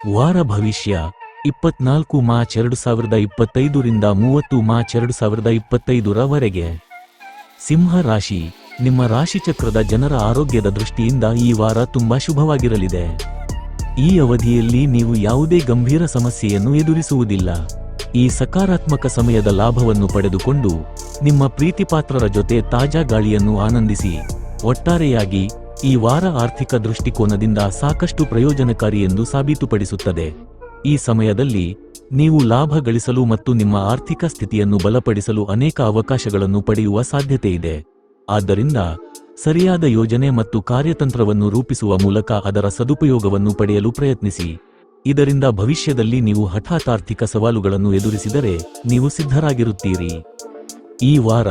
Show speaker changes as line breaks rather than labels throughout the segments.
ವಾರ ಭವಿಷ್ಯ, ಇಪ್ಪತ್ನಾಲ್ಕು ಮಾರ್ಚ್ ಎರಡು ಸಾವಿರದ ಇಪ್ಪತ್ತೈದರಿಂದ ಮೂವತ್ತು ಮಾರ್ಚ್ ಎರಡು ಸಾವಿರದ ಇಪ್ಪತ್ತೈದರವರೆಗೆ ಸಿಂಹ ರಾಶಿ, ನಿಮ್ಮ ರಾಶಿಚಕ್ರದ ಜನರ ಆರೋಗ್ಯದ ದೃಷ್ಟಿಯಿಂದ ಈ ವಾರ ತುಂಬಾ ಶುಭವಾಗಿರಲಿದೆ. ಈ ಅವಧಿಯಲ್ಲಿ ನೀವು ಯಾವುದೇ ಗಂಭೀರ ಸಮಸ್ಯೆಯನ್ನು ಎದುರಿಸುವುದಿಲ್ಲ. ಈ ಸಕಾರಾತ್ಮಕ ಸಮಯದ ಲಾಭವನ್ನು ಪಡೆದುಕೊಂಡು ನಿಮ್ಮ ಪ್ರೀತಿಪಾತ್ರರ ಜೊತೆ ತಾಜಾ ಗಾಳಿಯನ್ನು ಆನಂದಿಸಿ, ಒಟ್ಟಾರೆಯಾಗಿ ಈ ವಾರ ಆರ್ಥಿಕ ದೃಷ್ಟಿಕೋನದಿಂದ ಸಾಕಷ್ಟು ಪ್ರಯೋಜನಕಾರಿ ಎಂದು ಸಾಬೀತುಪಡಿಸುತ್ತದೆ. ಈ ಸಮಯದಲ್ಲಿ ನೀವು ಲಾಭ ಗಳಿಸಲು ಮತ್ತು ನಿಮ್ಮ ಆರ್ಥಿಕ ಸ್ಥಿತಿಯನ್ನು ಬಲಪಡಿಸಲು ಅನೇಕ ಅವಕಾಶಗಳನ್ನು ಪಡೆಯುವ ಸಾಧ್ಯತೆಯಿದೆ ಆದ್ದರಿಂದ ಸರಿಯಾದ ಯೋಜನೆ ಮತ್ತು ಕಾರ್ಯತಂತ್ರವನ್ನು ರೂಪಿಸುವ ಮೂಲಕ ಅದರ ಸದುಪಯೋಗವನ್ನು ಪಡೆಯಲು ಪ್ರಯತ್ನಿಸಿ. ಇದರಿಂದ ಭವಿಷ್ಯದಲ್ಲಿ ನೀವು ಹಠಾತ್ ಆರ್ಥಿಕ ಸವಾಲುಗಳನ್ನು ಎದುರಿಸಿದರೆ ನೀವು ಸಿದ್ಧರಾಗಿರುತ್ತೀರಿ. ಈ ವಾರ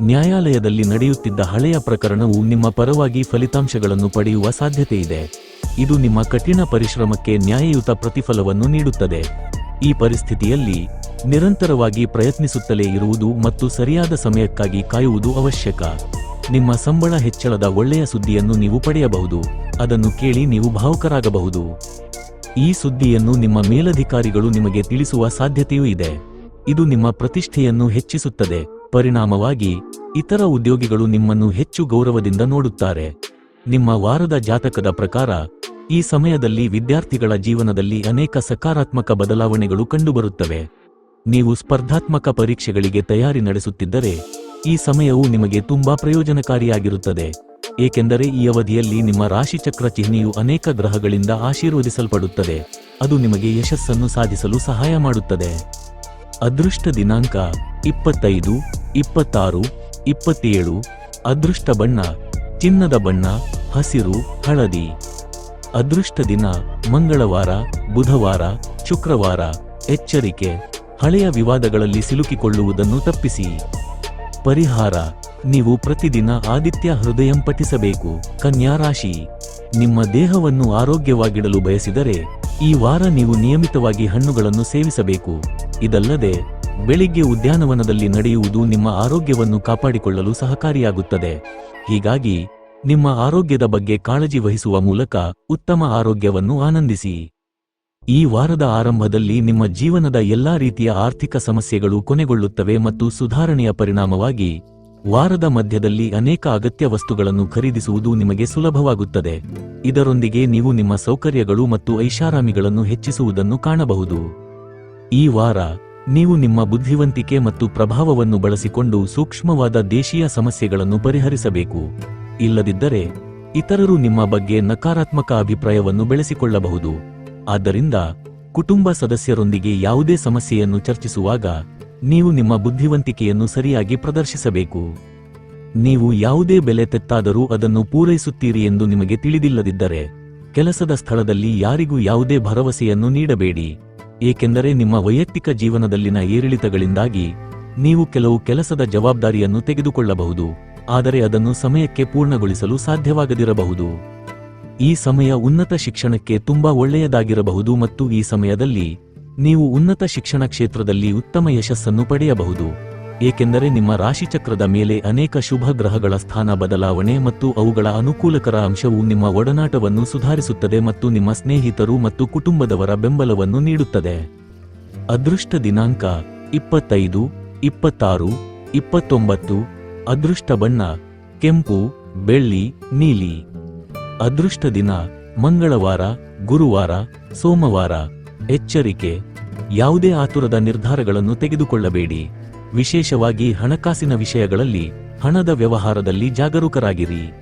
ನ್ಯಾಯಾಲಯದಲ್ಲಿ ನಡೆಯುತ್ತಿದ್ದ ಹಳೆಯ ಪ್ರಕರಣವು ನಿಮ್ಮ ಪರವಾಗಿ ಫಲಿತಾಂಶಗಳನ್ನು ಪಡೆಯುವ ಸಾಧ್ಯತೆಯಿದೆ. ಇದು ನಿಮ್ಮ ಕಠಿಣ ಪರಿಶ್ರಮಕ್ಕೆ ನ್ಯಾಯಯುತ ಪ್ರತಿಫಲವನ್ನು ನೀಡುತ್ತದೆ. ಈ ಪರಿಸ್ಥಿತಿಯಲ್ಲಿ ನಿರಂತರವಾಗಿ ಪ್ರಯತ್ನಿಸುತ್ತಲೇ ಇರುವುದು ಮತ್ತು ಸರಿಯಾದ ಸಮಯಕ್ಕಾಗಿ ಕಾಯುವುದು ಅವಶ್ಯಕ. ನಿಮ್ಮ ಸಂಬಳ ಹೆಚ್ಚಳದ ಒಳ್ಳೆಯ ಸುದ್ದಿಯನ್ನು ನೀವು ಪಡೆಯಬಹುದು. ಅದನ್ನು ಕೇಳಿ ನೀವು ಭಾವುಕರಾಗಬಹುದು. ಈ ಸುದ್ದಿಯನ್ನು ನಿಮ್ಮ ಮೇಲಧಿಕಾರಿಗಳು ನಿಮಗೆ ತಿಳಿಸುವ ಸಾಧ್ಯತೆಯೂ ಇದೆ. ಇದು ನಿಮ್ಮ ಪ್ರತಿಷ್ಠೆಯನ್ನು ಹೆಚ್ಚಿಸುತ್ತದೆ. ಪರಿಣಾಮವಾಗಿ ಇತರ ಉದ್ಯೋಗಿಗಳು ನಿಮ್ಮನ್ನು ಹೆಚ್ಚು ಗೌರವದಿಂದ ನೋಡುತ್ತಾರೆ. ನಿಮ್ಮ ವಾರದ ಜಾತಕದ ಪ್ರಕಾರ, ಈ ಸಮಯದಲ್ಲಿ ವಿದ್ಯಾರ್ಥಿಗಳ ಜೀವನದಲ್ಲಿ ಅನೇಕ ಸಕಾರಾತ್ಮಕ ಬದಲಾವಣೆಗಳು ಕಂಡುಬರುತ್ತವೆ. ನೀವು ಸ್ಪರ್ಧಾತ್ಮಕ ಪರೀಕ್ಷೆಗಳಿಗೆ ತಯಾರಿ ನಡೆಸುತ್ತಿದ್ದರೆ, ಈ ಸಮಯವು ನಿಮಗೆ ತುಂಬಾ ಪ್ರಯೋಜನಕಾರಿಯಾಗಿರುತ್ತದೆ. ಏಕೆಂದರೆ ಈ ಅವಧಿಯಲ್ಲಿ ನಿಮ್ಮ ರಾಶಿಚಕ್ರ ಚಿಹ್ನೆಯು ಅನೇಕ ಗ್ರಹಗಳಿಂದ ಆಶೀರ್ವದಿಸಲ್ಪಡುತ್ತದೆ. ಅದು ನಿಮಗೆ ಯಶಸ್ಸನ್ನು ಸಾಧಿಸಲು ಸಹಾಯ ಮಾಡುತ್ತದೆ. ಅದೃಷ್ಟ ದಿನಾಂಕ ಇಪ್ಪತ್ತೈದು. ಇಪ್ಪತ್ತಾರು, ಇಪ್ಪತ್ತೇಳು, ಅದೃಷ್ಟ ಬಣ್ಣ, ಚಿನ್ನದ ಬಣ್ಣ, ಹಸಿರು, ಹಳದಿ. ಅದೃಷ್ಟ ದಿನ, ಮಂಗಳವಾರ, ಬುಧವಾರ, ಶುಕ್ರವಾರ. ಎಚ್ಚರಿಕೆ, ಹಳೆಯ ವಿವಾದಗಳಲ್ಲಿ ಸಿಲುಕಿಕೊಳ್ಳುವುದನ್ನು ತಪ್ಪಿಸಿ. ಪರಿಹಾರ, ನೀವು ಪ್ರತಿದಿನ ಆದಿತ್ಯ ಹೃದಯಂ ಪಠಿಸಬೇಕು. ಕನ್ಯಾ ರಾಶಿ, ನಿಮ್ಮ ದೇಹವನ್ನು ಆರೋಗ್ಯವಾಗಿಡಲು ಬಯಸಿದರೆ, ಈ ವಾರ ನೀವು ನಿಯಮಿತವಾಗಿ ಹಣ್ಣುಗಳನ್ನು ಸೇವಿಸಬೇಕು. ಇದಲ್ಲದೆ ಬೆಳಿಗ್ಗೆ ಉದ್ಯಾನವನದಲ್ಲಿ ನಡೆಯುವುದು ನಿಮ್ಮ ಆರೋಗ್ಯವನ್ನು ಕಾಪಾಡಿಕೊಳ್ಳಲು ಸಹಕಾರಿಯಾಗುತ್ತದೆ. ಹೀಗಾಗಿ, ನಿಮ್ಮ ಆರೋಗ್ಯದ ಬಗ್ಗೆ ಕಾಳಜಿ ವಹಿಸುವ ಮೂಲಕ ಉತ್ತಮ ಆರೋಗ್ಯವನ್ನು ಆನಂದಿಸಿ. ಈ ವಾರದ ಆರಂಭದಲ್ಲಿ ನಿಮ್ಮ ಜೀವನದ ಎಲ್ಲಾ ರೀತಿಯ ಆರ್ಥಿಕ ಸಮಸ್ಯೆಗಳು ಕೊನೆಗೊಳ್ಳುತ್ತವೆ ಮತ್ತು ಸುಧಾರಣೆಯ ಪರಿಣಾಮವಾಗಿ ವಾರದ ಮಧ್ಯದಲ್ಲಿ ಅನೇಕ ಅಗತ್ಯ ವಸ್ತುಗಳನ್ನು ಖರೀದಿಸುವುದು ನಿಮಗೆ ಸುಲಭವಾಗುತ್ತದೆ. ಇದರೊಂದಿಗೆ ನೀವು ನಿಮ್ಮ ಸೌಕರ್ಯಗಳು ಮತ್ತು ಐಷಾರಾಮಿಗಳನ್ನು ಹೆಚ್ಚಿಸುವುದನ್ನು ಕಾಣಬಹುದು. ಈ ವಾರ ನೀವು ನಿಮ್ಮ ಬುದ್ಧಿವಂತಿಕೆ ಮತ್ತು ಪ್ರಭಾವವನ್ನು ಬಳಸಿಕೊಂಡು ಸೂಕ್ಷ್ಮವಾದ ದೇಶೀಯ ಸಮಸ್ಯೆಗಳನ್ನು ಪರಿಹರಿಸಬೇಕು. ಇಲ್ಲದಿದ್ದರೆ, ಇತರರು ನಿಮ್ಮ ಬಗ್ಗೆ ನಕಾರಾತ್ಮಕ ಅಭಿಪ್ರಾಯವನ್ನು ಬೆಳೆಸಿಕೊಳ್ಳಬಹುದು. ಆದ್ದರಿಂದ, ಕುಟುಂಬ ಸದಸ್ಯರೊಂದಿಗೆ ಯಾವುದೇ ಸಮಸ್ಯೆಯನ್ನು ಚರ್ಚಿಸುವಾಗ, ನೀವು ನಿಮ್ಮ ಬುದ್ಧಿವಂತಿಕೆಯನ್ನು ಸರಿಯಾಗಿ ಪ್ರದರ್ಶಿಸಬೇಕು. ನೀವು ಯಾವುದೇ ಬೆಲೆ ತೆತ್ತಾದರೂ ಅದನ್ನು ಪೂರೈಸುತ್ತೀರಿ ಎಂದು ನಿಮಗೆ ತಿಳಿದಿಲ್ಲದಿದ್ದರೆ, ಕೆಲಸದ ಸ್ಥಳದಲ್ಲಿ ಯಾರಿಗೂ ಯಾವುದೇ ಭರವಸೆಯನ್ನು ನೀಡಬೇಡಿ. ಏಕೆಂದರೆ ನಿಮ್ಮ ವೈಯಕ್ತಿಕ ಜೀವನದಲ್ಲಿನ ಏರಿಳಿತಗಳಿಂದಾಗಿ ನೀವು ಕೆಲವು ಕೆಲಸದ ಜವಾಬ್ದಾರಿಯನ್ನು ತೆಗೆದುಕೊಳ್ಳಬಹುದು, ಆದರೆ ಅದನ್ನು ಸಮಯಕ್ಕೆ ಪೂರ್ಣಗೊಳಿಸಲು ಸಾಧ್ಯವಾಗದಿರಬಹುದು. ಈ ಸಮಯ ಉನ್ನತ ಶಿಕ್ಷಣಕ್ಕೆ ತುಂಬಾ ಒಳ್ಳೆಯದಾಗಿರಬಹುದು ಮತ್ತು ಈ ಸಮಯದಲ್ಲಿ ನೀವು ಉನ್ನತ ಶಿಕ್ಷಣ ಕ್ಷೇತ್ರದಲ್ಲಿ ಉತ್ತಮ ಯಶಸ್ಸನ್ನು ಪಡೆಯಬಹುದು. ಏಕೆಂದರೆ ನಿಮ್ಮ ರಾಶಿಚಕ್ರದ ಮೇಲೆ ಅನೇಕ ಶುಭ ಗ್ರಹಗಳ ಸ್ಥಾನ ಬದಲಾವಣೆ ಮತ್ತು ಅವುಗಳ ಅನುಕೂಲಕರ ಅಂಶವು ನಿಮ್ಮ ಒಡನಾಟವನ್ನು ಸುಧಾರಿಸುತ್ತದೆ ಮತ್ತು ನಿಮ್ಮ ಸ್ನೇಹಿತರು ಮತ್ತು ಕುಟುಂಬದವರ ಬೆಂಬಲವನ್ನು ನೀಡುತ್ತದೆ. ಅದೃಷ್ಟ ದಿನಾಂಕ ಇಪ್ಪತ್ತೈದು, ಇಪ್ಪತ್ತಾರು, ಇಪ್ಪತ್ತೊಂಬತ್ತು, ಅದೃಷ್ಟ ಬಣ್ಣ, ಕೆಂಪು, ಬೆಳ್ಳಿ, ನೀಲಿ. ಅದೃಷ್ಟ ದಿನ ಮಂಗಳವಾರ, ಗುರುವಾರ, ಸೋಮವಾರ. ಎಚ್ಚರಿಕೆ, ಯಾವುದೇ ಆತುರದ ನಿರ್ಧಾರಗಳನ್ನು ತೆಗೆದುಕೊಳ್ಳಬೇಡಿ. ವಿಶೇಷವಾಗಿ ಹಣಕಾಸಿನ ವಿಷಯಗಳಲ್ಲಿ ಹಣದ ವ್ಯವಹಾರದಲ್ಲಿ ಜಾಗರೂಕರಾಗಿರಿ.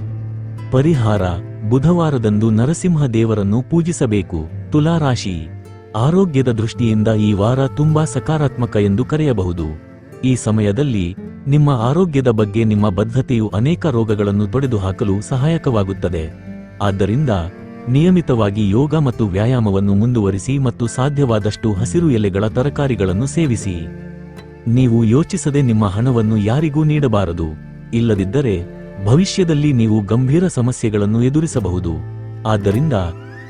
ಪರಿಹಾರ ಬುಧವಾರದಂದು ನರಸಿಂಹ ದೇವರನ್ನು ಪೂಜಿಸಬೇಕು. ತುಲಾರಾಶಿ ಆರೋಗ್ಯದ ದೃಷ್ಟಿಯಿಂದ ಈ ವಾರ ತುಂಬಾ ಸಕಾರಾತ್ಮಕ ಎಂದು ಕರೆಯಬಹುದು. ಈ ಸಮಯದಲ್ಲಿ ನಿಮ್ಮ ಆರೋಗ್ಯದ ಬಗ್ಗೆ ನಿಮ್ಮ ಬದ್ಧತೆಯು ಅನೇಕ ರೋಗಗಳನ್ನು ತೊಡೆದುಹಾಕಲು ಸಹಾಯಕವಾಗುತ್ತದೆ. ಆದ್ದರಿಂದ ನಿಯಮಿತವಾಗಿ ಯೋಗ ಮತ್ತು ವ್ಯಾಯಾಮವನ್ನು ಮುಂದುವರಿಸಿ ಮತ್ತು ಸಾಧ್ಯವಾದಷ್ಟು ಹಸಿರು ಎಲೆಗಳ ತರಕಾರಿಗಳನ್ನು ಸೇವಿಸಿ. ನೀವು ಯೋಚಿಸದೆ ನಿಮ್ಮ ಹಣವನ್ನು ಯಾರಿಗೂ ನೀಡಬಾರದು. ಇಲ್ಲದಿದ್ದರೆ ಭವಿಷ್ಯದಲ್ಲಿ ನೀವು ಗಂಭೀರ ಸಮಸ್ಯೆಗಳನ್ನು ಎದುರಿಸಬಹುದು. ಆದ್ದರಿಂದ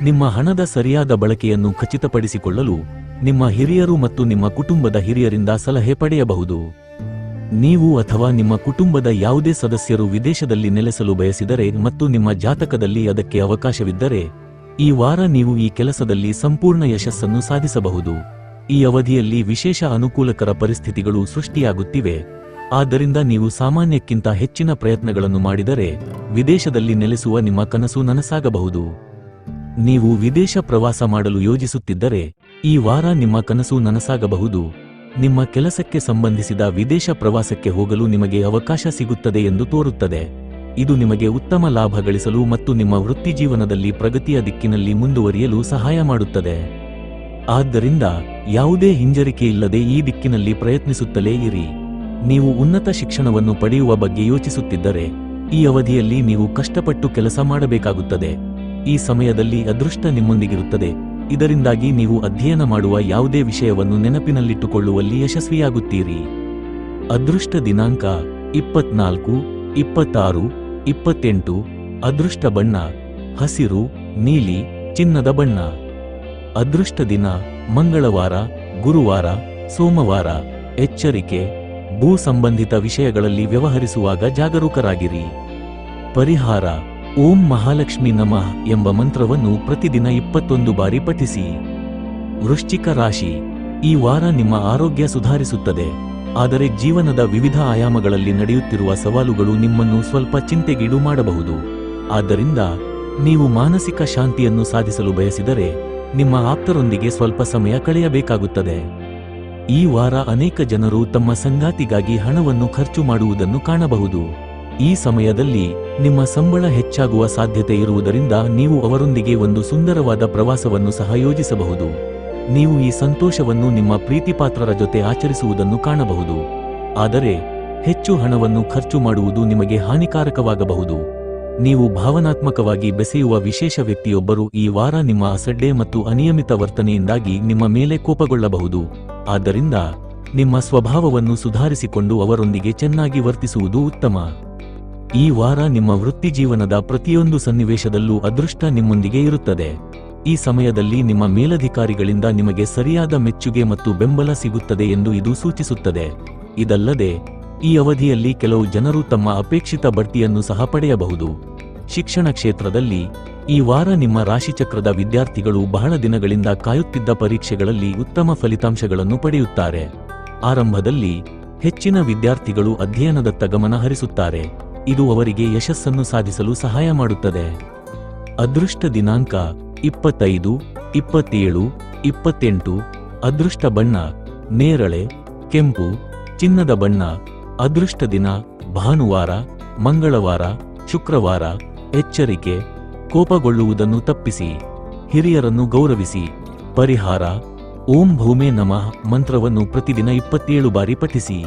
ನಿಮ್ಮ ಹಣದ ಸರಿಯಾದ ಬಳಕೆಯನ್ನು ಖಚಿತಪಡಿಸಿಕೊಳ್ಳಲು ನಿಮ್ಮ ಹಿರಿಯರು ಮತ್ತು ನಿಮ್ಮ ಕುಟುಂಬದ ಹಿರಿಯರಿಂದ ಸಲಹೆ ಪಡೆಯಬಹುದು. ನೀವು ಅಥವಾ ನಿಮ್ಮ ಕುಟುಂಬದ ಯಾವುದೇ ಸದಸ್ಯರು ವಿದೇಶದಲ್ಲಿ ನೆಲೆಸಲು ಬಯಸಿದರೆ ಮತ್ತು ನಿಮ್ಮ ಜಾತಕದಲ್ಲಿ ಅದಕ್ಕೆ ಅವಕಾಶವಿದ್ದರೆ, ಈ ವಾರ ನೀವು ಈ ಕೆಲಸದಲ್ಲಿ ಸಂಪೂರ್ಣ ಯಶಸ್ಸನ್ನು ಸಾಧಿಸಬಹುದು. ಈ ಅವಧಿಯಲ್ಲಿ ವಿಶೇಷ ಅನುಕೂಲಕರ ಪರಿಸ್ಥಿತಿಗಳು ಸೃಷ್ಟಿಯಾಗುತ್ತಿವೆ. ಆದ್ದರಿಂದ ನೀವು ಸಾಮಾನ್ಯಕ್ಕಿಂತ ಹೆಚ್ಚಿನ ಪ್ರಯತ್ನಗಳನ್ನು ಮಾಡಿದರೆ ವಿದೇಶದಲ್ಲಿ ನೆಲೆಸುವ ನಿಮ್ಮ ಕನಸು ನನಸಾಗಬಹುದು. ನೀವು ವಿದೇಶ ಪ್ರವಾಸ ಮಾಡಲು ಯೋಜಿಸುತ್ತಿದ್ದರೆ ಈ ವಾರ ನಿಮ್ಮ ಕನಸು ನನಸಾಗಬಹುದು. ನಿಮ್ಮ ಕೆಲಸಕ್ಕೆ ಸಂಬಂಧಿಸಿದ ವಿದೇಶ ಪ್ರವಾಸಕ್ಕೆ ಹೋಗಲು ನಿಮಗೆ ಅವಕಾಶ ಸಿಗುತ್ತದೆ ಎಂದು ತೋರುತ್ತದೆ. ಇದು ನಿಮಗೆ ಉತ್ತಮ ಲಾಭ ಗಳಿಸಲು ಮತ್ತು ನಿಮ್ಮ ವೃತ್ತಿಜೀವನದಲ್ಲಿ ಪ್ರಗತಿಯ ದಿಕ್ಕಿನಲ್ಲಿ ಮುಂದುವರಿಯಲು ಸಹಾಯ ಮಾಡುತ್ತದೆ. ಆದ್ದರಿಂದ ಯಾವುದೇ ಹಿಂಜರಿಕೆ ಇಲ್ಲದೆ ಈ ದಿಕ್ಕಿನಲ್ಲಿ ಪ್ರಯತ್ನಿಸುತ್ತಲೇ ಇರಿ. ನೀವು ಉನ್ನತ ಶಿಕ್ಷಣವನ್ನು ಪಡೆಯುವ ಬಗ್ಗೆ ಯೋಚಿಸುತ್ತಿದ್ದರೆ, ಈ ಅವಧಿಯಲ್ಲಿ ನೀವು ಕಷ್ಟಪಟ್ಟು ಕೆಲಸ ಮಾಡಬೇಕಾಗುತ್ತದೆ. ಈ ಸಮಯದಲ್ಲಿ ಅದೃಷ್ಟ ನಿಮ್ಮೊಂದಿಗಿರುತ್ತದೆ. ಇದರಿಂದಾಗಿ ನೀವು ಅಧ್ಯಯನ ಮಾಡುವ ಯಾವುದೇ ವಿಷಯವನ್ನು ನೆನಪಿನಲ್ಲಿಟ್ಟುಕೊಳ್ಳುವಲ್ಲಿ ಯಶಸ್ವಿಯಾಗುತ್ತೀರಿ. ಅದೃಷ್ಟ ದಿನಾಂಕ ಇಪ್ಪತ್ನಾಲ್ಕು, ಇಪ್ಪತ್ತಾರು, ಇಪ್ಪತ್ತೆಂಟು, ಅದೃಷ್ಟ ಬಣ್ಣ, ಹಸಿರು, ನೀಲಿ, ಚಿನ್ನದ ಬಣ್ಣ. ಅದೃಷ್ಟ ದಿನ ಮಂಗಳವಾರ, ಗುರುವಾರ, ಸೋಮವಾರ, ಎಚ್ಚರಿಕೆ, ಭೂ ಸಂಬಂಧಿತ ವಿಷಯಗಳಲ್ಲಿ ವ್ಯವಹರಿಸುವಾಗ ಜಾಗರೂಕರಾಗಿರಿ. ಪರಿಹಾರ, ಓಂ ಮಹಾಲಕ್ಷ್ಮಿ ನಮಃ ಎಂಬ ಮಂತ್ರವನ್ನು ಪ್ರತಿದಿನ ಇಪ್ಪತ್ತೊಂದು ಬಾರಿ ಪಠಿಸಿ. ವೃಶ್ಚಿಕ ರಾಶಿ, ಈ ವಾರ ನಿಮ್ಮ ಆರೋಗ್ಯ ಸುಧಾರಿಸುತ್ತದೆ. ಆದರೆ ಜೀವನದ ವಿವಿಧ ಆಯಾಮಗಳಲ್ಲಿ ನಡೆಯುತ್ತಿರುವ ಸವಾಲುಗಳು ನಿಮ್ಮನ್ನು ಸ್ವಲ್ಪ ಚಿಂತೆಗೀಡು ಮಾಡಬಹುದು. ಆದ್ದರಿಂದ, ನೀವು ಮಾನಸಿಕ ಶಾಂತಿಯನ್ನು ಸಾಧಿಸಲು ಬಯಸಿದರೆ ನಿಮ್ಮ ಆಪ್ತರೊಂದಿಗೆ ಸ್ವಲ್ಪ ಸಮಯ ಕಳೆಯಬೇಕಾಗುತ್ತದೆ. ಈ ವಾರ ಅನೇಕ ಜನರು ತಮ್ಮ ಸಂಗಾತಿಗಾಗಿ ಹಣವನ್ನು ಖರ್ಚು ಮಾಡುವುದನ್ನು ಕಾಣಬಹುದು. ಈ ಸಮಯದಲ್ಲಿ ನಿಮ್ಮ ಸಂಬಳ ಹೆಚ್ಚಾಗುವ ಸಾಧ್ಯತೆ ಇರುವುದರಿಂದ ನೀವು ಅವರೊಂದಿಗೆ ಒಂದು ಸುಂದರವಾದ ಪ್ರವಾಸವನ್ನು ಸಹ ಯೋಜಿಸಬಹುದು. ನೀವು ಈ ಸಂತೋಷವನ್ನು ನಿಮ್ಮ ಪ್ರೀತಿಪಾತ್ರರ ಜೊತೆ ಆಚರಿಸುವುದನ್ನು ಕಾಣಬಹುದು. ಆದರೆ ಹೆಚ್ಚು ಹಣವನ್ನು ಖರ್ಚು ಮಾಡುವುದು ನಿಮಗೆ ಹಾನಿಕಾರಕವಾಗಬಹುದು. ನೀವು ಭಾವನಾತ್ಮಕವಾಗಿ ಬೆಸೆಯುವ ವಿಶೇಷ ವ್ಯಕ್ತಿಯೊಬ್ಬರು ಈ ವಾರ ನಿಮ್ಮ ಅಸಡ್ಡೆ ಮತ್ತು ಅನಿಯಮಿತ ವರ್ತನೆಯಿಂದಾಗಿ ನಿಮ್ಮ ಮೇಲೆ ಕೋಪಗೊಳ್ಳಬಹುದು. ಆದ್ದರಿಂದ, ನಿಮ್ಮ ಸ್ವಭಾವವನ್ನು ಸುಧಾರಿಸಿಕೊಂಡು ಅವರೊಂದಿಗೆ ಚೆನ್ನಾಗಿ ವರ್ತಿಸುವುದು ಉತ್ತಮ. ಈ ವಾರ ನಿಮ್ಮ ವೃತ್ತಿಜೀವನದ ಪ್ರತಿಯೊಂದು ಸನ್ನಿವೇಶದಲ್ಲೂ ಅದೃಷ್ಟ ನಿಮ್ಮೊಂದಿಗೆ ಇರುತ್ತದೆ. ಈ ಸಮಯದಲ್ಲಿ ನಿಮ್ಮ ಮೇಲಧಿಕಾರಿಗಳಿಂದ ನಿಮಗೆ ಸರಿಯಾದ ಮೆಚ್ಚುಗೆ ಮತ್ತು ಬೆಂಬಲ ಸಿಗುತ್ತದೆ ಎಂದು ಇದು ಸೂಚಿಸುತ್ತದೆ. ಇದಲ್ಲದೆ, ಈ ಅವಧಿಯಲ್ಲಿ ಕೆಲವು ಜನರು ತಮ್ಮ ಅಪೇಕ್ಷಿತ ಬಡ್ತಿಯನ್ನು ಸಹ ಪಡೆಯಬಹುದು. ಶಿಕ್ಷಣ ಕ್ಷೇತ್ರದಲ್ಲಿ ಈ ವಾರ ನಿಮ್ಮ ರಾಶಿಚಕ್ರದ ವಿದ್ಯಾರ್ಥಿಗಳು ಬಹಳ ದಿನಗಳಿಂದ ಕಾಯುತ್ತಿದ್ದ ಪರೀಕ್ಷೆಗಳಲ್ಲಿ ಉತ್ತಮ ಫಲಿತಾಂಶಗಳನ್ನು ಪಡೆಯುತ್ತಾರೆ. ಆರಂಭದಲ್ಲಿ ಹೆಚ್ಚಿನ ವಿದ್ಯಾರ್ಥಿಗಳು ಅಧ್ಯಯನದತ್ತ ಗಮನ ಹರಿಸುತ್ತಾರೆ. ಇದು ಅವರಿಗೆ ಯಶಸ್ಸನ್ನು ಸಾಧಿಸಲು ಸಹಾಯ ಮಾಡುತ್ತದೆ. ಅದೃಷ್ಟ ದಿನಾಂಕ ಇಪ್ಪತ್ತೈದು, ಇಪ್ಪತ್ತೇಳು, ಇಪ್ಪತ್ತೆಂಟು, ಅದೃಷ್ಟ ಬಣ್ಣ, ನೇರಳೆ, ಕೆಂಪು, ಚಿನ್ನದ ಬಣ್ಣ, ಅದೃಷ್ಟ ದಿನ ಭಾನುವಾರ, ಮಂಗಳವಾರ, ಶುಕ್ರವಾರ ಎಚ್ಚರಿಕೆ ಕೋಪಗೊಳ್ಳುವುದನ್ನು ತಪ್ಪಿಸಿ ಹಿರಿಯರನ್ನು ಗೌರವಿಸಿ ಪರಿಹಾರ ಓಂ ಭೂಮೇ ನಮಃ ಮಂತ್ರವನ್ನು ಪ್ರತಿದಿನ ಇಪ್ಪತ್ತೇಳು ಬಾರಿ ಪಠಿಸಿ.